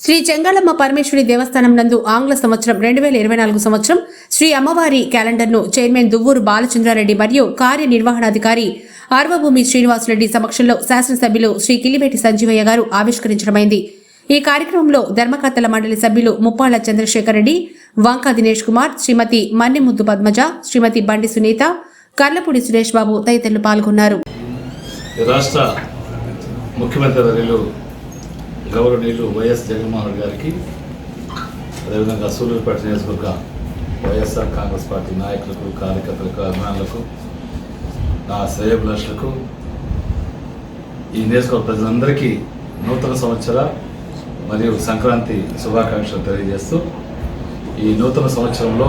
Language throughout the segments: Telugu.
శ్రీ చెంగాళమ్మ పరమేశ్వరి దేవస్థానం నందు ఆంగ్ల సంవత్సరం రెండు వేల ఇరవై నాలుగు సంవత్సరం శ్రీ అమ్మవారి క్యాలెండర్ను చైర్మన్ దువ్వూరు బాలచంద్రారెడ్డి మరియు కార్యనిర్వహణాధికారి ఆర్వభూమి శ్రీనివాసరెడ్డి సమక్షంలో శాసనసభ్యులు శ్రీ కిలివేటి సంజీవయ్య గారు ఆవిష్కరించడమైంది. ఈ కార్యక్రమంలో ధర్మకర్తల మండలి సభ్యులు ముప్పాళ్ళ చంద్రశేఖర్ రెడ్డి వంకా దినేష్ కుమార్ శ్రీమతి మన్నెముద్దు పద్మజ శ్రీమతి బండి సునీత కర్లపూడి సురేష్ బాబు తదితరులు పాల్గొన్నారు. రాష్ట్ర ముఖ్యమంత్రి గౌరవనీయులు వైఎస్ జగన్మోహన్ గారికి అదేవిధంగా సూలూరుపేట నియోజకవర్గ వైఎస్ఆర్ కాంగ్రెస్ పార్టీ నాయకులకు కార్యకర్తలకు అభిమానులకు నా శ్రేయభిలాషులకు ఈ నియోజకవర్గ ప్రజలందరికీ నూతన సంవత్సర మరియు సంక్రాంతి శుభాకాంక్షలు తెలియజేస్తూ ఈ నూతన సంవత్సరంలో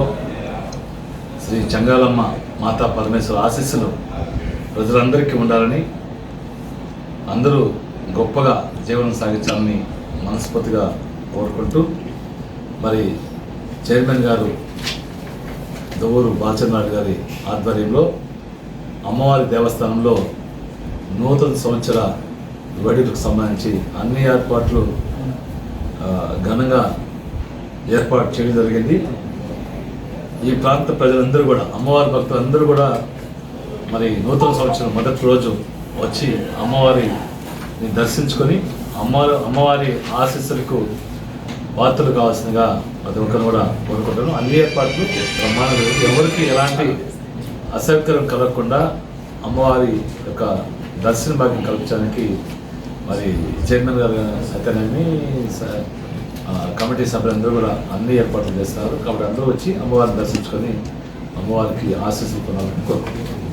శ్రీ చంగాలమ్మ మాతా పరమేశ్వర ఆశీస్సులు ప్రజలందరికీ ఉండాలని అందరూ గొప్పగా జీవనం సాగించాలని మనస్ఫూర్తిగా కోరుకుంటూ మరి చైర్మన్ గారు దువ్వూరు బాలచంద్రనాథ్ గారి ఆధ్వర్యంలో అమ్మవారి దేవస్థానంలో నూతన సంవత్సర వేడుకలకు సంబంధించి అన్ని ఏర్పాట్లు ఘనంగా ఏర్పాటు చేయడం జరిగింది. ఈ ప్రాంత ప్రజలందరూ కూడా అమ్మవారి భక్తులందరూ కూడా మరి నూతన సంవత్సరం మొదటి రోజు వచ్చి అమ్మవారి దర్శించుకొని అమ్మవారు అమ్మవారి ఆశీస్సులకు పాత్రలు కావాల్సిందిగా ప్రతి ఒక్కరు కూడా కోరుకుంటాను అన్ని ఏర్పాట్లు బ్రహ్మాండంగా ఎవరికి ఎలాంటి అసౌకర్యం కలగకుండా అమ్మవారి యొక్క దర్శన భాగ్యం కల్పించడానికి మరి చైర్మన్ గారు అయితేనేమి స- ఆ, కమిటీ సభ్యులందరూ కూడా అన్ని ఏర్పాట్లు చేస్తారు. కాబట్టి అందరూ వచ్చి అమ్మవారిని దర్శించుకొని అమ్మవారికి ఆశీస్సులు పొందాలని కోరుకుంటున్నాను.